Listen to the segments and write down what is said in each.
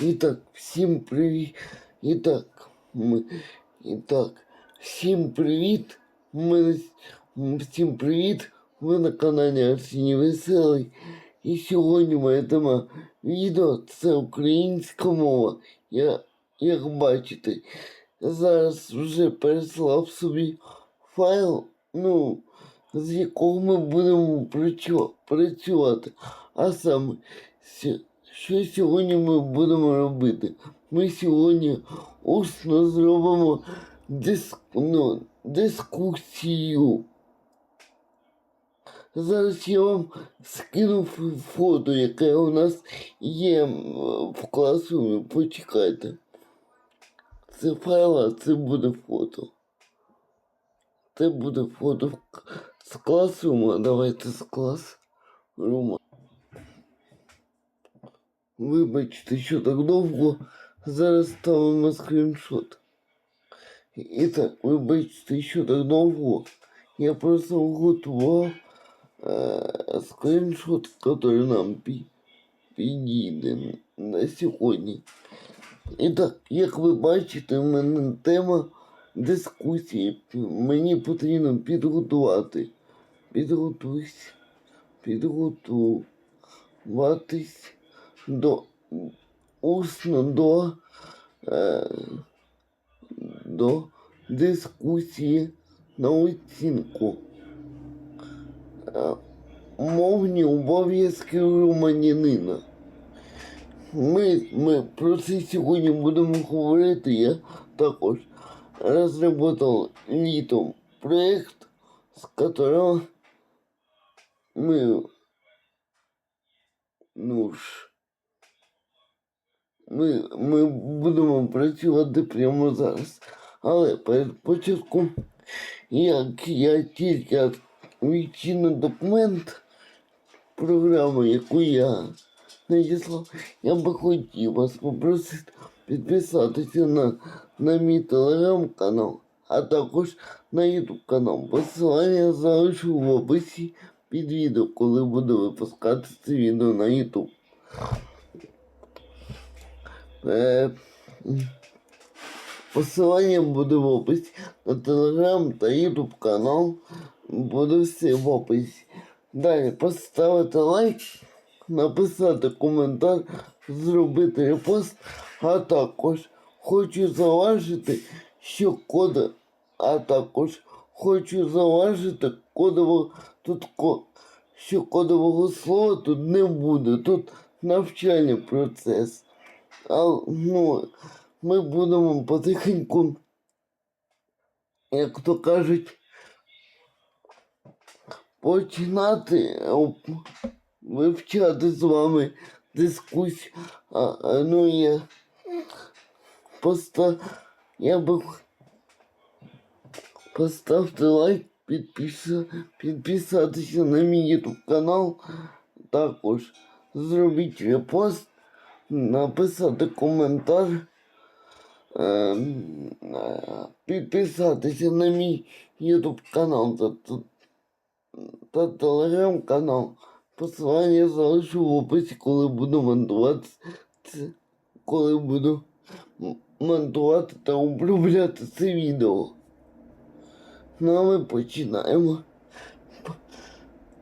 І так, всім привіт. І так, ми. І так, всім привіт. Ми. Ви на каналі Арсеній Веселий. І сьогодні моя тема відео це українська мова. Я, як бачите, зараз вже переслав собі файл, ну, з якого ми будемо працювати. А саме, що сьогодні ми будемо робити? Ми сьогодні усно зробимо диск, ну, дискусію. Зараз я вам скину фото, яке у нас є в класі. Почекайте. Це файл, а це буде фото. Це буде фото з класу. Давайте з класу. Вибачте, що так довго. Зараз ставимо скріншот. І так, вибачте, що так довго. Я просто готував е, скріншот, який нам пі- підійде на сьогодні. І так, як ви бачите, в мене тема дискусії. Мені потрібно підготувати. Підготуйся. Підготуватись до усно до, е, до дискусії на оцінку. Е, мовні обов'язки громадянина. Ми, ми про це сьогодні будемо говорити. Я також розробив літом проєкт, з которого ми ну ж, ми, ми будемо працювати прямо зараз. Але перед початком, як я тільки відчину документ програми, яку я надіслав, я би хотів вас попросити підписатися на, на мій телеграм-канал, а також на YouTube канал. Посилання залишу в описі під відео, коли буду випускати це відео на YouTube. Е, посилання буде в описі на телеграм та YouTube канал. Буде все в описі. Далі поставити лайк, написати коментар, зробити репост, а також хочу зауважити, що код, а також хочу зауважити кодово тут що кодового слова тут не буде. Тут навчальний процес. А, ну, ми будемо потихеньку, як то кажуть, починати вивчати з вами дискусію. А, ну я поста... я би поставте лайк, підписа... підписатися на мій YouTube канал. Також зробіть репост, написати коментар. ем, е, Підписатися на мій YouTube канал та, та, телеграм-канал. Посилання залишу в описі, коли буду монтувати коли буду монтувати та обробляти це відео. Ну а ми починаємо.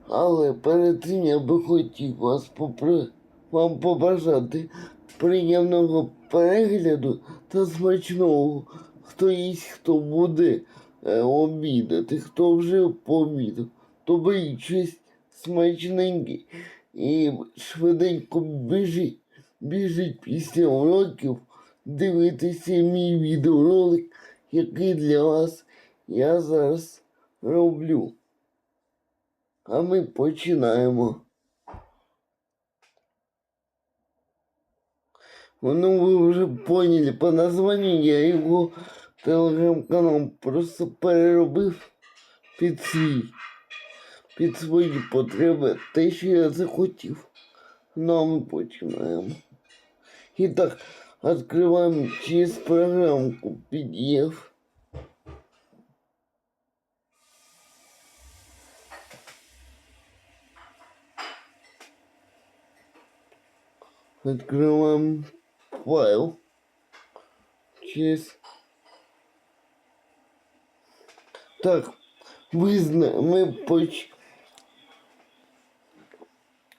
Але перед тим я би хотів вас попри... вам побажати приємного перегляду та смачного. Хто їсть, хто буде е, обідати, хто вже пообідав, то беріть щось смачненьке і швиденько біжіть, біжіть після уроків дивитися мій відеоролик, який для вас я зараз роблю. А ми починаємо. Ну, ви вже поняли по названню, я його телеграм-канал просто переробив під свій, під свої потреби, те, що я захотів. Ну, а ми починаємо. І так, відкриваємо через програмку PDF. Открываем файл. Через... Так, визна... ми поч...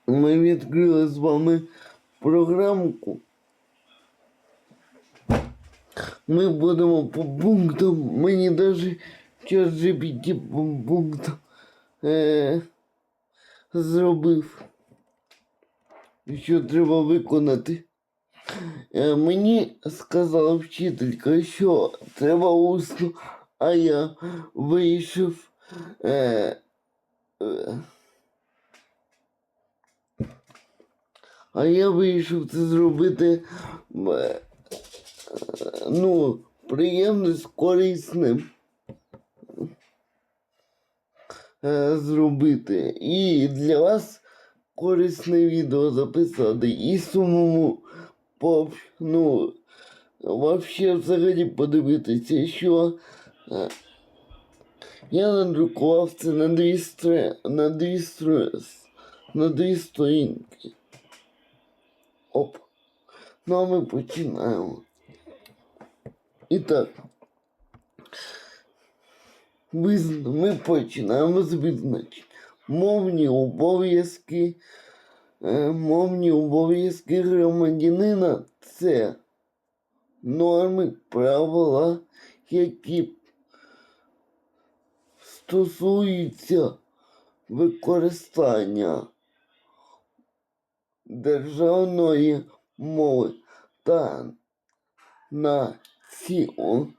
Ми відкрили з вами програмку. Ми будемо по пунктам. Мені навіть час GPT по пунктам е, зробив. Що треба виконати. Е, мені сказала вчителька, що треба усно, а я вийшов. Е, е, а я вийшов це зробити е, ну, приємно з корисним зробити. І для вас корисне відео записати і самому по, ну, вообще взагалі подивитися, що е, я надрукував це на дві стри, на дві стри, на дві сторінки. Оп. Ну а ми починаємо. І так. Ми починаємо з визначень. Мовні обов'язки. Е, мовні обов'язки громадянина це норми, правила, які стосуються використання державної мови та націон.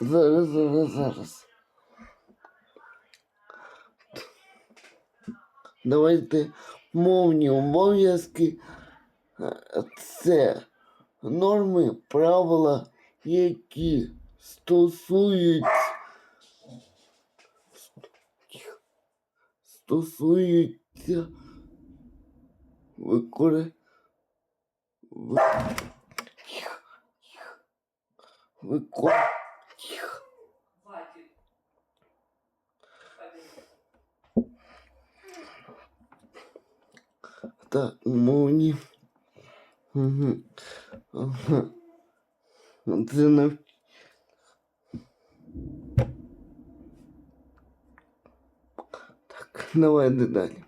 Зараз, зараз, зараз. Давайте мовні обов'язки. е, Це норми, правила, які стосуються стосуються викори... ви- викор... Так, мовні. Угу. Ага. Це не... Так, давайте далі.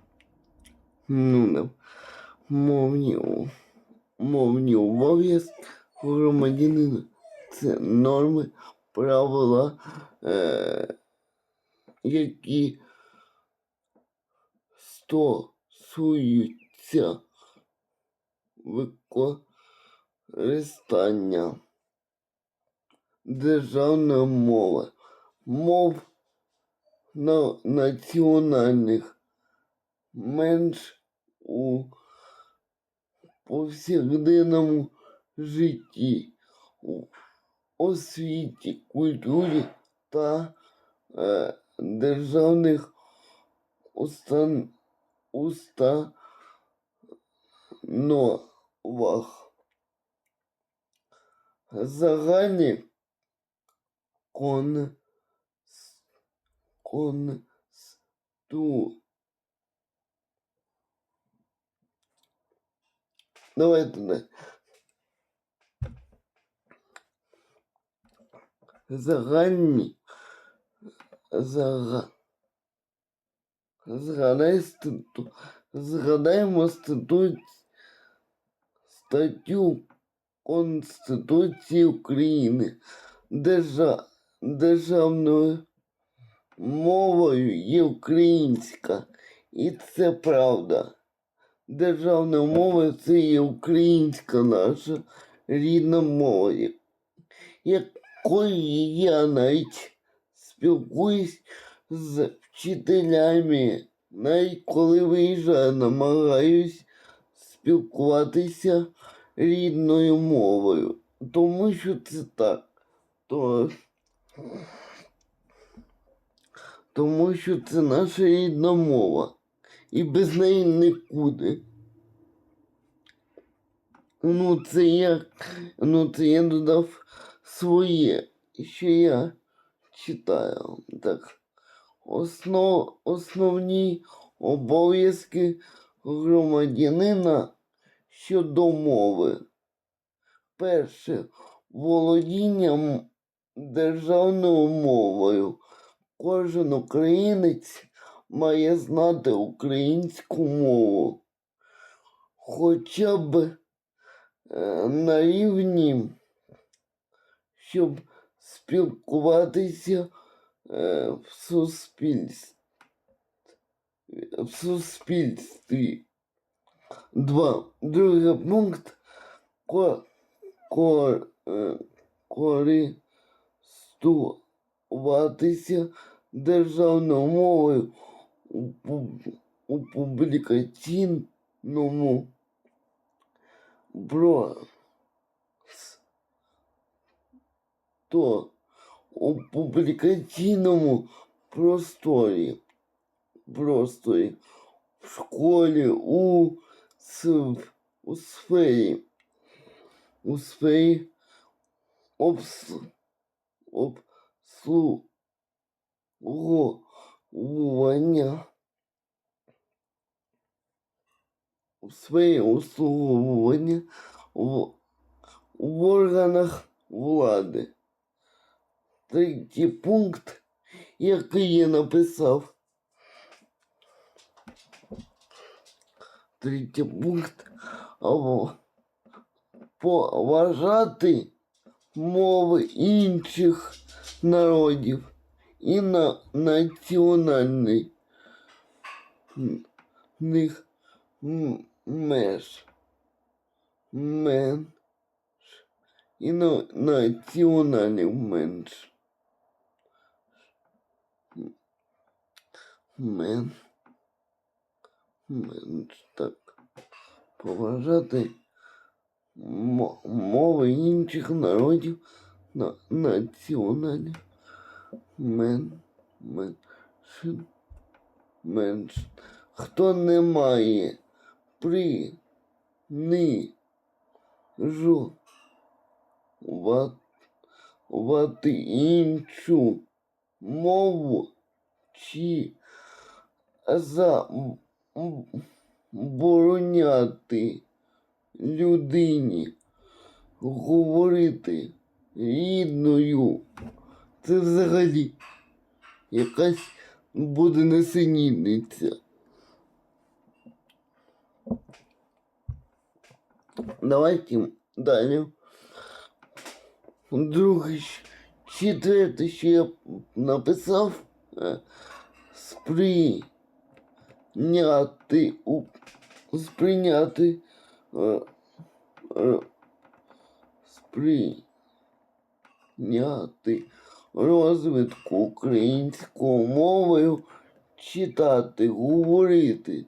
Ну, да. Мовні, о- мовні обов'язки громадянина. Це норми, правила, е- які стосуються використання державної мови, мов на національних менш у повсякденному житті, у освіті, культурі та е, державних устан, установах. Загальні кон, консту. Давайте далі. Загальні зага... Згадай стату... Згадаємо статут... статтю Конституції України. Держа... Державною мовою є українська. І це правда. Державною мовою це є українська наша рідна мова, якою я навіть спілкуюсь з вчителями, навіть коли виїжджаю, намагаюсь спілкуватися рідною мовою. Тому що це так. То... Тому що це наша рідна мова. І без неї нікуди. Ну, це я, ну, це я додав своє, що я читаю. Так. Основ, основні обов'язки громадянина щодо мови. Перше володіння м- державною мовою. Кожен українець має знати українську мову. Хоча б е, на рівні, щоб спілкуватися е, в суспільстві. В суспільстві. Два. Другий пункт. Ко, ко, е, користуватися державною мовою у публікаційному про то у публікаційному просторі, просторі в школі, у, у сфері, у сфері обс, обслуговування у сфері обслуговування в, в органах влади. Третій пункт, який я написав. Третій пункт поважати мови інших народів і на національний м- меж. Мен і на національних менш. Мен. Так. Поважати мо- мови інших народів на національних мен. Меншин. Менш. Хто не має при ни жу ва- вати іншу мову чи забороняти людині говорити рідною. Це взагалі якась буде несенітниця. Давайте далі. Друге, щ- четверте, що я написав, е, сприйняти, у, сприйняти, е, е, сприйняти розвитку українською мовою, читати, говорити,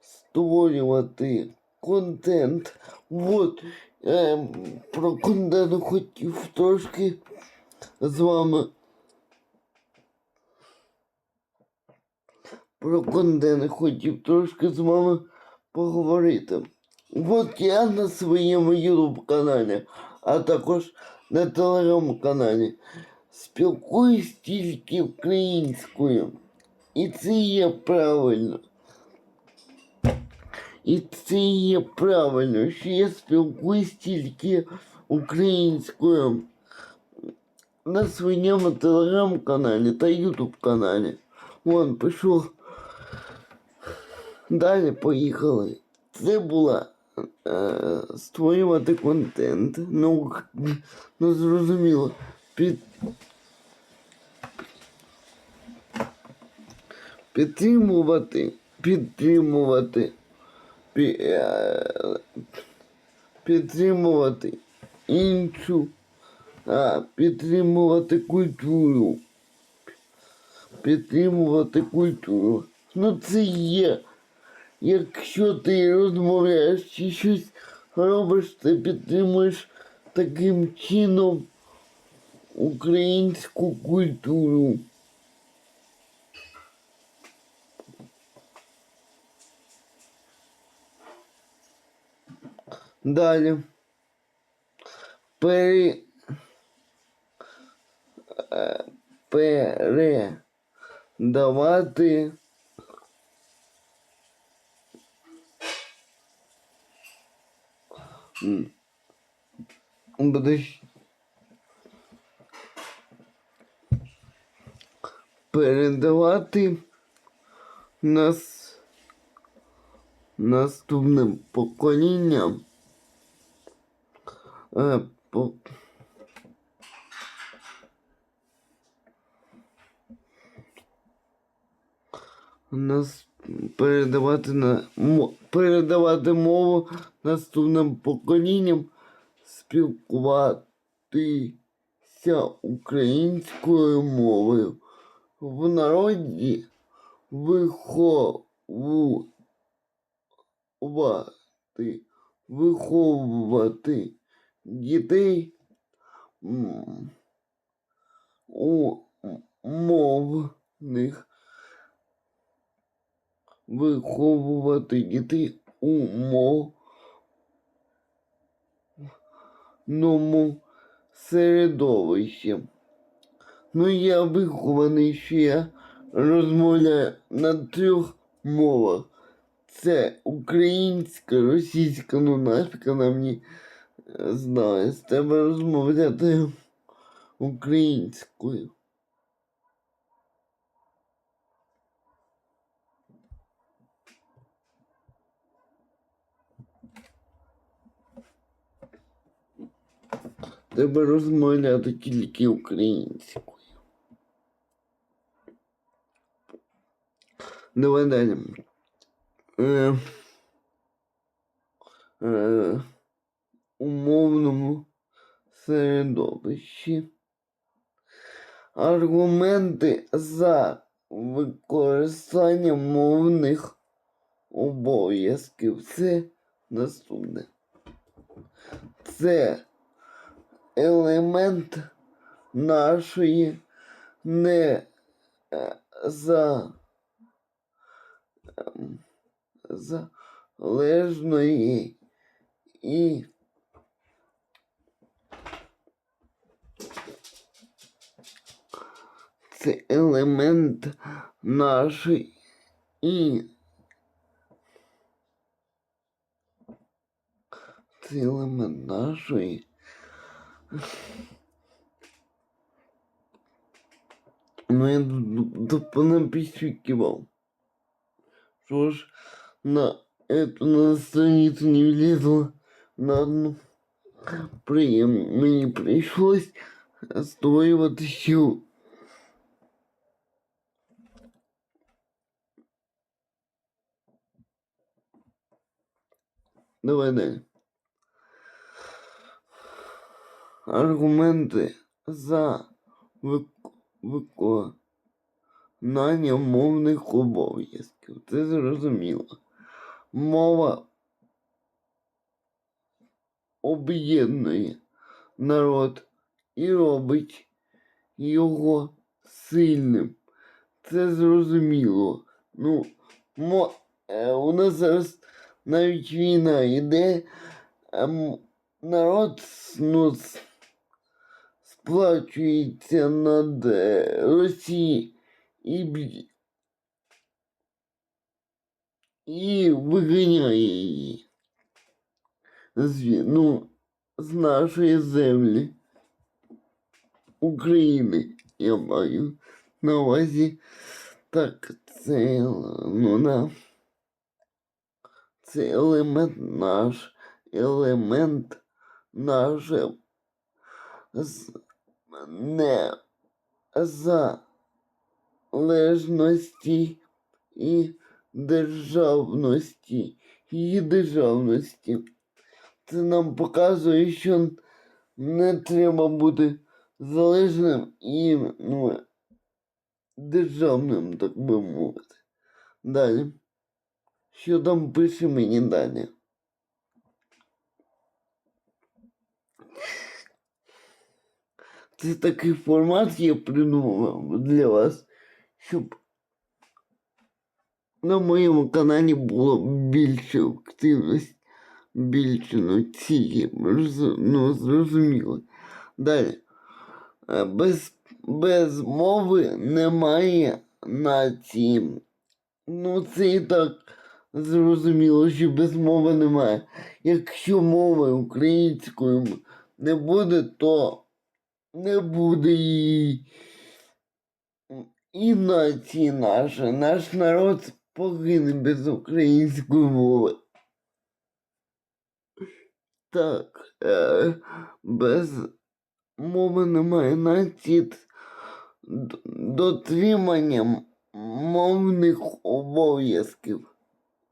створювати контент. Вот е, про контент хотів трошки з вами. Про контент хотів трошки з вами поговорити. От я на своєму YouTube каналі, а також на телеграм-каналі спілкуюсь тільки українською. І це є правильно. І це є правильно, що я спілкуюсь тільки українською на своєму телеграм-каналі та ютуб каналі. Вон пішов. Далі поїхали. Це була е, створювати контент. Ну, ну зрозуміло. Під... Підтримувати, підтримувати, пі, е, підтримувати іншу, а, підтримувати культуру. Підтримувати культуру. Ну це є. Якщо ти розмовляєш чи щось робиш, ти підтримуєш таким чином українську культуру. Далі. Пере... е, Передавати будеш передавати нас наступним поколінням. Е, по, нас передавати на передавати мову наступним поколінням, спілкуватися українською мовою. В народі виховувати, виховувати дітей у мовних виховувати дітей у мовному середовищі. Ну, я вихований, що я розмовляю на трьох мовах. Це українська, російська, ну нафіг вона мені е, знає. Тебе розмовляти українською. Треба розмовляти тільки українською. Давай далі. Е, е, умовному середовищі. Аргументи за використання мовних обов'язків це наступне. Це елемент нашої не е, за ем, залежної і це елемент нашої і це елемент нашої Ну, я кивал. Что ж, на эту на страницу не влезла на одну. При, мне пришлось строивать еще. Давай далі. Аргументи за вик- виконання мовних обов'язків. Це зрозуміло. Мова об'єднує народ і робить його сильним. Це зрозуміло. Ну, мо, е, у нас зараз навіть війна йде, м- народ ну, сплачується над Росією і, б'є- і виганяє її. З, ну, з нашої землі України я маю на увазі. Так, це ну на це елемент наш, елемент наше з не залежності і державності, її державності. Це нам показує, що не треба бути залежним і ну, державним, так би мовити. Далі. Що там пише мені далі? Це такий формат я придумав для вас, щоб на моєму каналі було більше активності, більше ну, ці, ну, зрозуміло. Далі. Е, Без, без мови немає нації. Ну, це і так зрозуміло, що без мови немає. Якщо мови українською не буде, то не буде і, і нації нашої. Наш народ погине без української мови. Так, е, без мови немає нації. Дотримання мовних обов'язків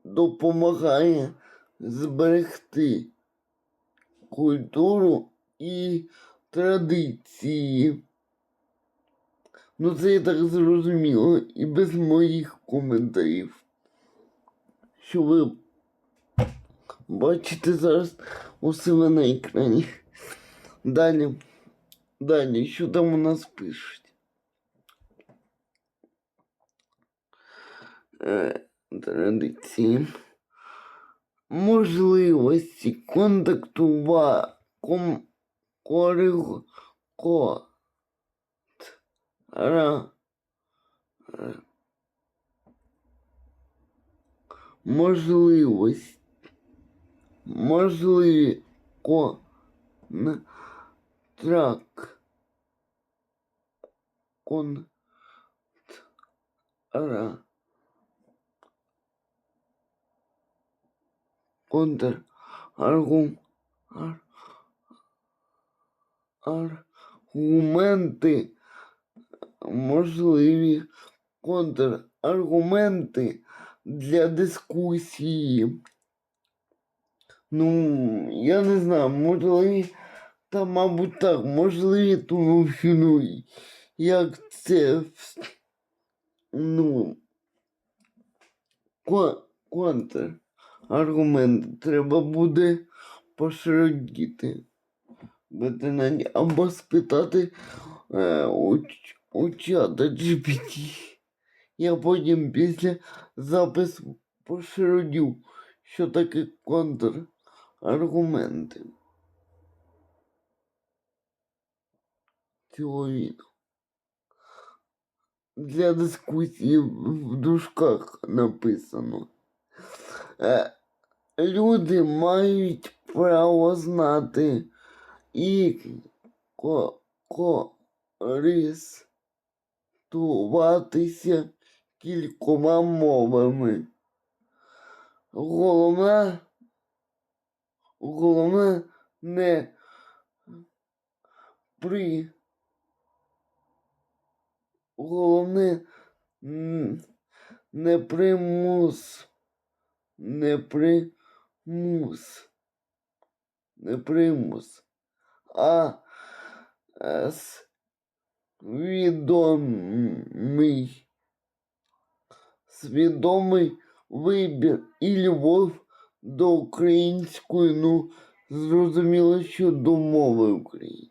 допомагає зберегти культуру і традиції. Ну, це я так зрозуміло і без моїх коментарів. Що ви бачите зараз у себе на екрані. Далі. Далі, що там у нас пишуть? Е, традиції. Можливості контактува кориг ко ра можливість можливі ко н кон ра контр аргум ар, аргументи можливі контраргументи для дискусії. Ну, я не знаю, можливі, та, мабуть, так, можливі, тому що, ну, як це, ну, ко- контраргумент треба буде поширодіти. Ветеринані або спитати е, у, у чата GPT. Я потім після запису поширодю, що таке контраргументи цього відео. Для дискусії в дужках написано. Е, люди мають право знати і користуватися кількома мовами. Головне, головне не при головне не примус, не примус, не примус, а е, свідомий, свідомий вибір і любов до української, ну, зрозуміло, що до мови української.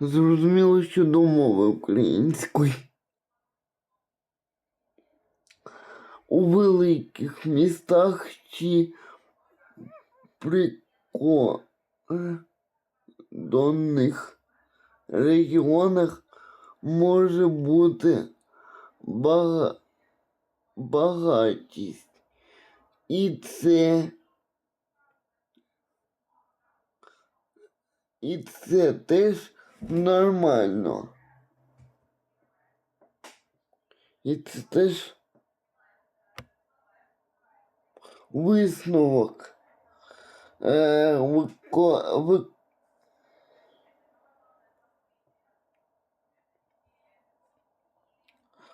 Зрозуміло, що до мови української. У великих містах чи прикордонних регіонах може бути бага... багатість. І це і це теж нормально. І це теж висновок. Е, вико, ви,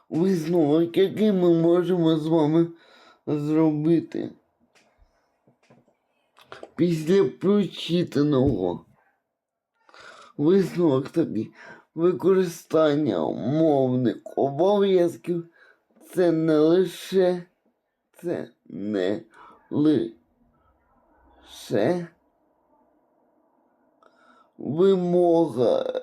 висновок, який ми можемо з вами зробити після прочитаного. Висновок такий. Використання мовних обов'язків це не лише це не лише вимога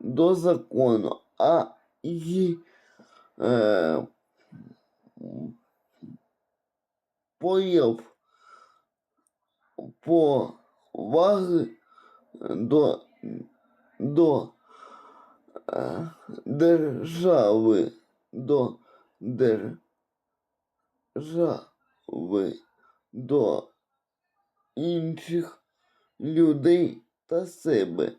до закону, а і е, появ поваги до, до е, держави до держави до інших людей та себе.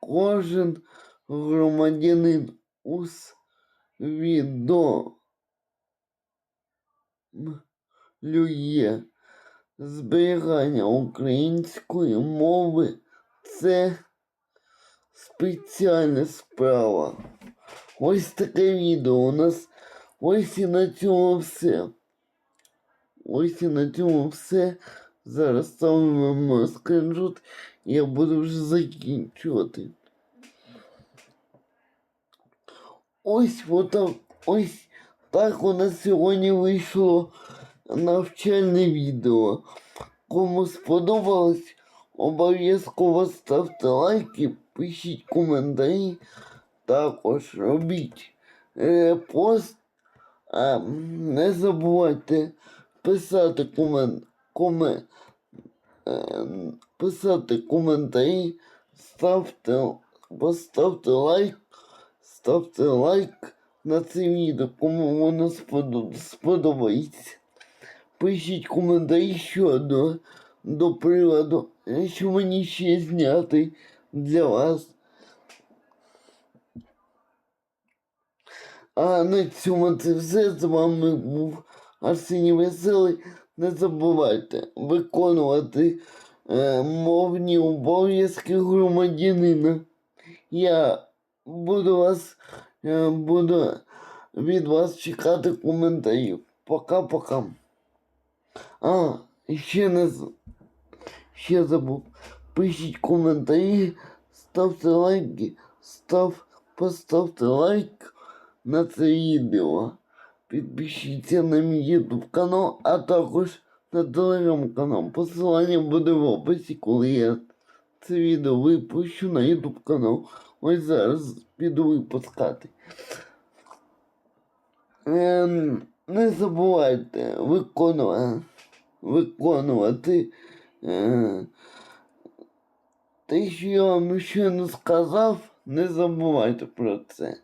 Кожен громадянин усвідомлює зберігання української мови це спеціальна справа. Ось таке відео у нас. Ось і на цьому все. Ось і на цьому все. Зараз ставимо скриншот, і я буду вже закінчувати. Ось отак, ось так у нас сьогодні вийшло навчальне відео. Кому сподобалось, обов'язково ставте лайки, пишіть коментарі, також робіть репост. А не забувайте писати комен, коме, е, писати коментарі, ставте, поставте лайк, ставте лайк на це відео, кому воно сподобається. Пишіть коментарі щодо до приводу, що мені ще зняти для вас. А на цьому це все. З вами був Арсеній Веселий. Не забувайте виконувати е, мовні обов'язки громадянина. Я буду вас е, буду від вас чекати коментарів. Пока-пока. А, ще не ще забув. Пишіть коментарі, ставте лайки, став, поставте лайк на це відео. Підпишіться на мій YouTube канал, а також на телеграм-канал. Посилання буде в описі, коли я це відео випущу на YouTube канал. Ось зараз піду випускати. Ем, не забувайте виконувати, виконувати е, те, що я вам ще не сказав, не забувайте про це.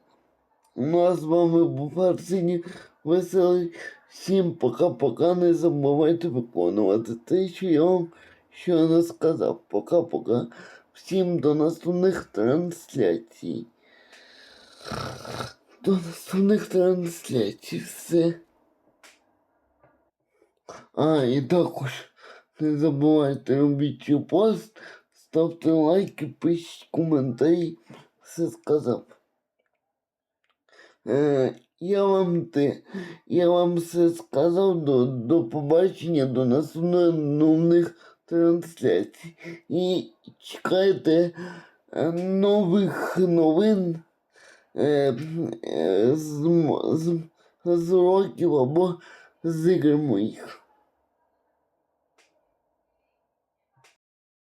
Ну а з вами був Арсеній Веселий. Всім пока-пока. Не забувайте виконувати те, що я вам щойно сказав. Пока-пока. Всім до наступних трансляцій. До наступних трансляцій. Все. А, і також не забувайте робити пост, ставте лайки, пишіть коментарі. Все сказав. Е, я вам те, я вам все сказав до, до побачення, до наступних трансляцій. І чекайте е, нових новин е, е, з, з, з років або з ігр моїх.